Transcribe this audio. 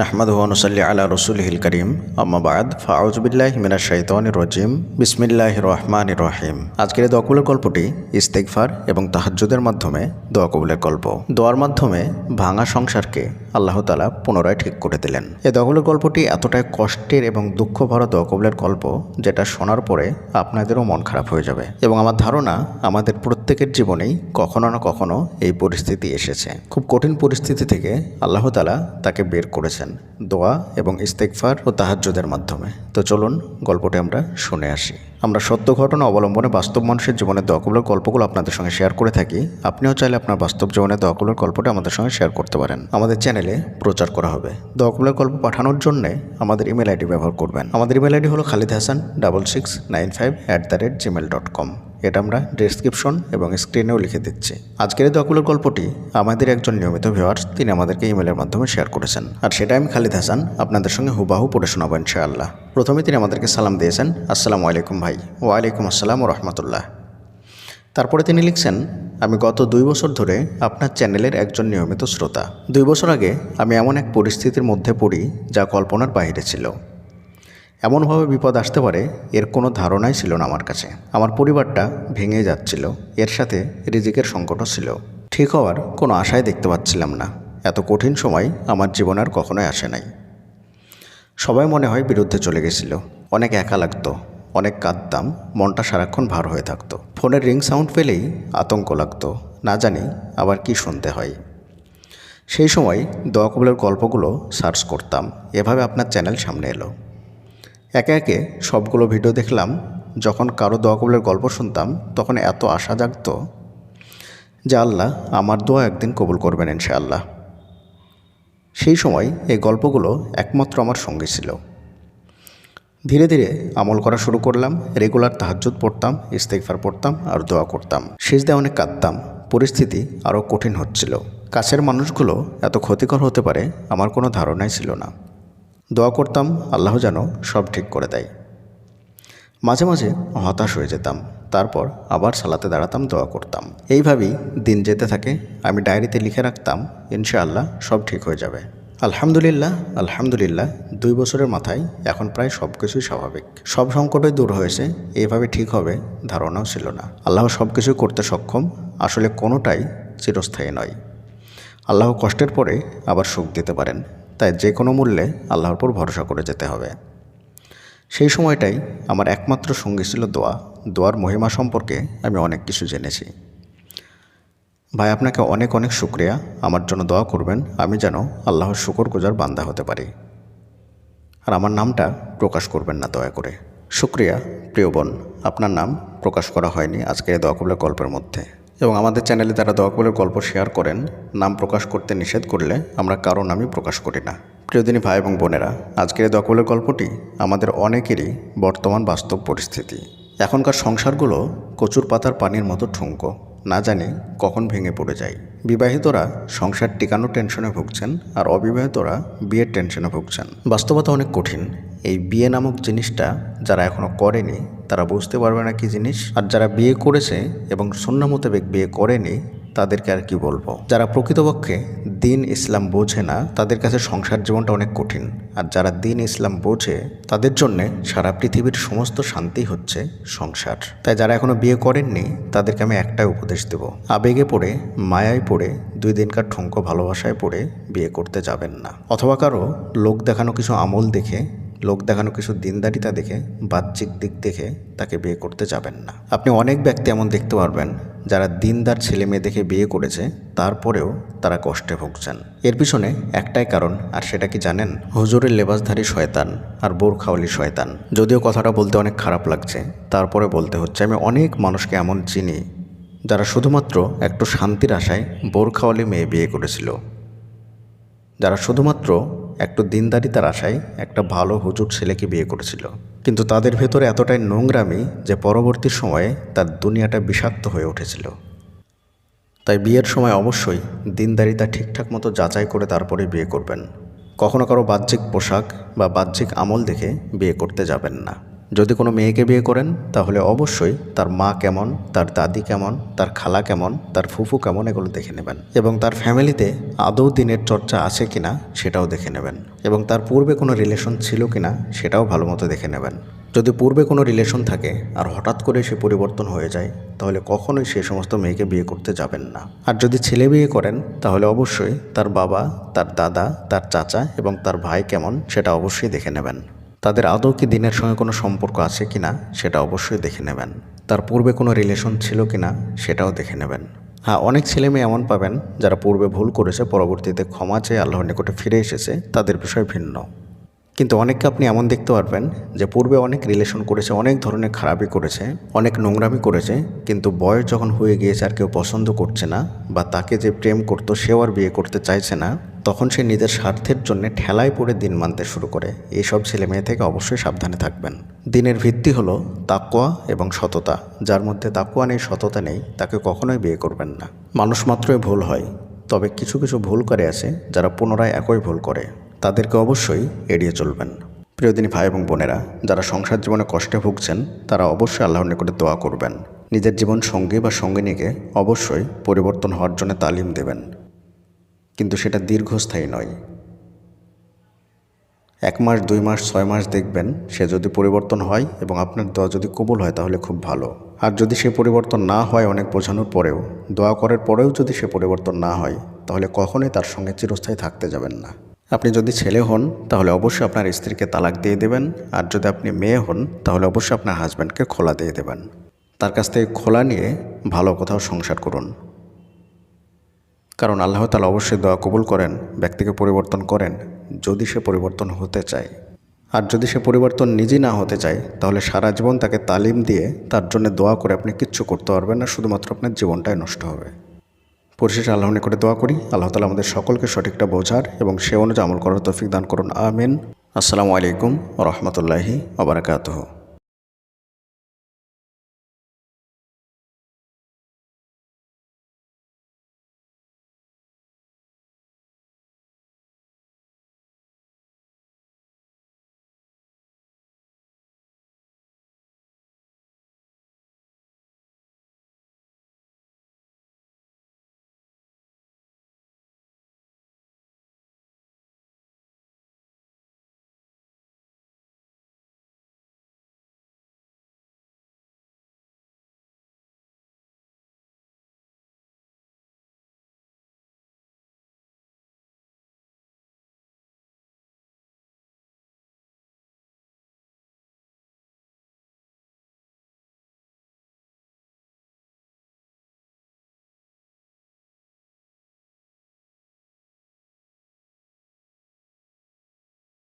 নাহমাদ ওয়ানুসাল্লি আলা রসুলহিল করিম আম্মাবাদ ফাউজবিল্লাহ মিনা শৈতন রজিম বিসমিল্লাহ রহমান রহিম আজকের এই দোয়া কবুলের গল্পটি ইস্তেকফার এবং তাহাজ্জুদের মাধ্যমে দোয়া কবুলের গল্প। দোয়ার মাধ্যমে ভাঙা সংসারকে আল্লাহ তালা পুনরায় ঠিক করে দিলেন। এই দোয়া কবুলের গল্পটি এতটাই কষ্টের এবং দুঃখ ভরা দোয়া কবুলের গল্প, যেটা শোনার পরে আপনাদেরও মন খারাপ হয়ে যাবে। এবং আমার ধারণা, আমাদের প্রত্যেকের জীবনেই কখনো না কখনো এই পরিস্থিতি এসেছে। খুব কঠিন পরিস্থিতি থেকে আল্লাহ তালা তাকে বের করেছেন দোয়া এবং ইস্তেকফার ও তাহাজ্যদের মাধ্যমে। তো চলুন গল্পটি আমরা শুনে আসি। আমরা সত্য ঘটনা অবলম্বনে বাস্তব মানুষের জীবনের দোয়াকুলোর গল্পগুলো আপনাদের সঙ্গে শেয়ার করে থাকি। আপনিও চাইলে আপনার বাস্তব জীবনের দোয়াকুলোর গল্পটা আমাদের সঙ্গে শেয়ার করতে পারেন। আমাদের চ্যানেলে প্রচার করা হবে। দোয়াকুলোর গল্প পাঠানোর জন্য আমাদের ইমেল আইডি ব্যবহার করবেন। আমাদের ইমেল আইডি হলো Khalid Hasan double six nine five at the rate Gmail dot com এটা আমরা ডেসক্রিপশন এবং স্ক্রিনেও লিখে দিচ্ছি। আজকের এই দকুলের গল্পটি আমাদের একজন নিয়মিত ভিউয়ার্স তিনি আমাদেরকে ইমেলের মাধ্যমে শেয়ার করেছেন। আর সেটা আমি খালিদ হাসান, আপনাদের সঙ্গে হুবাহু পড়ে শোনাবো ইনশাআল্লাহ। প্রথমে তিনি আমাদেরকে সালাম দিয়েছেন, আসসালামু আলাইকুম ভাই। ওয়ালাইকুম আসসালাম রহমতুল্লাহ তারপরে তিনি লিখছেন, আমি গত দুই বছর ধরে আপনার চ্যানেলের একজন নিয়মিত শ্রোতা। দুই বছর আগে আমি এমন এক পরিস্থিতির মধ্যে পড়ি যা কল্পনার বাইরে ছিল। এমনভাবে বিপদ আসতে পারে, এর কোনো ধারণাই ছিল না আমার কাছে। আমার পরিবারটা ভেঙে যাচ্ছিল, এর সাথে রিজিকের সংকটও ছিল। ঠিক হওয়ার কোনো আশাই দেখতে পাচ্ছিলাম না। এত কঠিন সময় আমার জীবন আর কখনোই আসে নাই। সবাই মনে হয় বিরুদ্ধে চলে গেছিল। অনেক একা লাগতো, অনেক কাঁদতাম, মনটা সারাক্ষণ ভার হয়ে থাকতো। ফোনের রিং সাউন্ড পেলেই আতঙ্ক লাগতো, না জানি আবার কি শুনতে হয়। সেই সময় দোয়া কবলের গল্পগুলো সার্চ করতাম, এভাবে আপনার চ্যানেল সামনে এলো। একে একে সবগুলো ভিডিও দেখলাম, যখন কারও দোয়া কবলের গল্প শুনতাম, তখন এত আশা জাগত যে আল্লাহ আমার দোয়া একদিন কবুল করবেন ইনশাআল্লাহ। সেই সময় এই গল্পগুলো একমাত্র আমার সঙ্গী ছিল। ধীরে ধীরে আমল করা শুরু করলাম, রেগুলার তাহাজ্জুদ পড়তাম ইস্তেকফার পড়তাম আর দোয়া করতাম। শেষদে অনেক কাঁদতাম, পরিস্থিতি আরও কঠিন হচ্ছিল। কাছের মানুষগুলো এত ক্ষতিকর হতে পারে আমার কোনো ধারণাই ছিল না। দোয়া করতাম, আল্লাহ যেন সব ঠিক করে দেয়। মাঝে মাঝে হতাশ হয়ে যেতাম। তারপর আবার সালাতে দাঁড়াতাম, দোয়া করতাম। এইভাবেই দিন যেতে থাকে, আমি ডায়েরিতে লিখে রাখতাম, ইনশাআল্লাহ সব ঠিক হয়ে যাবে। আলহামদুলিল্লাহ আলহামদুলিল্লাহ, দুই বছরের মাথায় এখন প্রায় সব কিছুই স্বাভাবিক। সব সংকটই দূর হয়েছে এইভাবে ঠিক হবে ধারণাও ছিল না। আল্লাহ সব কিছু করতে সক্ষম, আসলে কোনোটাই চিরস্থায়ী নয়। আল্লাহ কষ্টের পরে আবার সুখ দিতে পারেন, তাই যে কোনো মূল্যে আল্লাহর উপর ভরসা করে যেতে হবে। সেই সময়টাই আমার একমাত্র সঙ্গী ছিল দোয়া। দোয়ার মহিমা সম্পর্কে আমি অনেক কিছু জেনেছি। ভাই, আপনাকে অনেক অনেক শুক্রিয়া। আমার জন্য দোয়া করবেন, আমি যেন আল্লাহর শুকর গুজার বান্দা হতে পারি। আর আমার নামটা প্রকাশ করবেন না দয়া করে। শুক্রিয়া, প্রিয় বোন, আপনার নাম প্রকাশ করা হয়নি আজকের এই দোয়া কবলের গল্পের মধ্যে। এবং আমাদের চ্যানেলে যারা দোয়া কবলের গল্প শেয়ার করেন, নাম প্রকাশ করতে নিষেধ করলে আমরা কারও নামই প্রকাশ করি না। প্রিয়দিনী ভাই এবং বোনেরা, আজকের দোয়া গল্পটি আমাদের অনেকেরই বর্তমান বাস্তব পরিস্থিতি। এখনকার সংসারগুলো কচুর পাতার পানির মতো ঠুঙ্কো না জানি কখন ভেঙে পড়ে যায়। বিবাহিতরা সংসার টিকানোর টেনশনে ভুগছেন আর অবিবাহিতরা বিয়ের টেনশনে ভুগছেন। বাস্তবতা অনেক কঠিন। এই বিয়ে নামক জিনিসটা যারা এখনও করেনি, তারা বুঝতে পারবে না কি জিনিস। আর যারা বিয়ে করেছে এবং সন্ন্য মোতাবেক বিয়ে করেনি তাদেরকে আর কি বলব? যারা প্রকৃতপক্ষে দিন ইসলাম বোঝে না, তাদের কাছে সংসার জীবনটা অনেক কঠিন। আর যারা দিন ইসলাম বোঝে, তাদের জন্যে সারা পৃথিবীর সমস্ত শান্তি হচ্ছে সংসার। তাই যারা এখনও বিয়ে করেননি, তাদেরকে আমি একটাই উপদেশ দেব। আবেগে পড়ে, মায়ায় পড়ে, দুই দিনকার ঠুঙ্কো ভালোবাসায় পড়ে বিয়ে করতে যাবেন না। অথবা কারও লোক দেখানো কিছু আমল দেখে লোক দেখানো কিছু দিনদারিতা দেখে, বাহ্যিক দিক দেখে তাকে বিয়ে করতে যাবেন না। আপনি অনেক ব্যক্তি এমন দেখতে পারবেন যারা দিনদার ছেলে মেয়ে দেখে বিয়ে করেছে, তারপরেও তারা কষ্টে ভুগছেন। এর পিছনে একটাই কারণ, আর সেটা কি জানেন? হুজুরের লেবাসধারী শয়তান আর বোরখাওয়ালি শয়তান। যদিও কথাটা বলতে অনেক খারাপ লাগছে, তারপরে বলতে হচ্ছে, আমি অনেক মানুষকে এমন চিনি যারা শুধুমাত্র একটু শান্তির আশায় বোরখাওয়ালি মেয়ে বিয়ে করেছিল। যারা শুধুমাত্র একটু দিনদারি তার আশায় একটা ভালো হুজুর ছেলেকে বিয়ে করেছিল। কিন্তু তাদের ভেতরে এতটাই নোংরামি যে পরবর্তী সময়ে তার দুনিয়াটা বিষাক্ত হয়ে উঠেছিল। তাই বিয়ের সময় অবশ্যই দিনদারিতা ঠিকঠাক মতো যাচাই করে তারপরে বিয়ে করবেন। কখনো কারও বাহ্যিক পোশাক বা বাহ্যিক আমল দেখে বিয়ে করতে যাবেন না। যদি কোনো মেয়েকে বিয়ে করেন, তাহলে অবশ্যই তার মা কেমন, তার দাদি কেমন, তার খালা কেমন, তার ফুফু কেমন এগুলো দেখে নেবেন। এবং তার ফ্যামিলিতে আদৌ দিনের চর্চা আছে কিনা সেটাও দেখে নেবেন। এবং তার পূর্বে কোনো রিলেশন ছিল কিনা সেটাও ভালো মতো দেখে নেবেন। যদি পূর্বে কোনো রিলেশন থাকে আর হঠাৎ করে সে পরিবর্তন হয়ে যায়, তাহলে কখনোই সে সমস্ত মেয়েকে বিয়ে করতে যাবেন না। আর যদি ছেলে বিয়ে করেন, তাহলে অবশ্যই তার বাবা, তার দাদা, তার চাচা এবং তার ভাই কেমন সেটা অবশ্যই দেখে নেবেন। তাদের আদৌ কি দিনের সঙ্গে কোনো সম্পর্ক আছে কি না, সেটা অবশ্যই দেখে নেবেন। তার পূর্বে কোনো রিলেশন ছিল কি না, সেটাও দেখে নেবেন। হ্যাঁ অনেক ছেলে মেয়ে এমন পাবেন, যারা পূর্বে ভুল করেছে, পরবর্তীতে ক্ষমা চেয়ে আল্লাহর নিকটে ফিরে এসেছে, তাদের বিষয় ভিন্ন। কিন্তু অনেককে আপনি এমন দেখতে পারবেন যে পূর্বে অনেক রিলেশন করেছে, অনেক ধরনের খারাপই করেছে, অনেক নোংরামি করেছে, কিন্তু বয়স যখন হয়ে গিয়েছে আর কেউ পছন্দ করছে না, বা তাকে যে প্রেম করতো, সেও আর বিয়ে করতে চাইছে না তখন সে নিজের স্বার্থের জন্য ঠেলায় পড়ে দিন মানতে শুরু করে। এইসব ছেলে মেয়ে থেকে অবশ্যই সাবধানে থাকবেন। দিনের ভিত্তি হলো তাকুয়া এবং সততা। যার মধ্যে তাকুয়া নেই, সততা নেই, তাকে কখনোই বিয়ে করবেন না। মানুষ মাত্রই ভুল হয়, তবে কিছু কিছু ভুল করে আছে যারা পুনরায় একই ভুল করে। তাদেরকে অবশ্যই এড়িয়ে চলবেন। প্রিয়দিনী ভাই এবং বোনেরা, যারা সংসার জীবনে কষ্টে ভুগছেন, তারা অবশ্যই আল্লাহর নিকটে দোয়া করবেন। নিজের জীবন সঙ্গী বা সঙ্গিনীকে অবশ্যই পরিবর্তন হওয়ার জন্য তালিম দেবেন। কিন্তু সেটা দীর্ঘস্থায়ী নয়। এক মাস, দুই মাস, ছয় মাস দেখবেন সে যদি পরিবর্তন হয় এবং আপনার দোয়া যদি কবুল হয় তাহলে খুব ভালো। আর যদি সে পরিবর্তন না হয় অনেক বোঝানোর পরেও, দোয়া করার পরেও যদি সে পরিবর্তন না হয়, তাহলে কখনোই তার সঙ্গে চিরস্থায়ী থাকতে যাবেন না। আপনি যদি ছেলে হন, তাহলে অবশ্যই আপনার স্ত্রীকে তালাক দিয়ে দেবেন। আর যদি আপনি মেয়ে হন, তাহলে অবশ্যই আপনার হাজব্যান্ডকে খোলা দিয়ে দেবেন। তার কাছ থেকে খোলা নিয়ে ভালো কোথাও সংসার করুন। কারণ আল্লাহ তালা অবশ্যই দোয়া কবুল করেন, ব্যক্তিকে পরিবর্তন করেন যদি সে পরিবর্তন হতে চায়। আর যদি সে পরিবর্তন নিজেই না হতে চায়, তাহলে সারা জীবন তাকে তালিম দিয়ে তার জন্য দোয়া করে আপনি কিচ্ছু করতে পারবেন না, শুধুমাত্র আপনার জীবনটাই নষ্ট হবে। পরিশেষে আল্লাহ করে দোয়া করি। আল্লাহ তালা আমাদের সকলকে সঠিকটা বোঝার এবং সে অনুযায়ী আমল করার তৌফিক দান করুন। আমিন। আসসালামু আলাইকুম রহমতুল্লাহি ওবরাকাতহ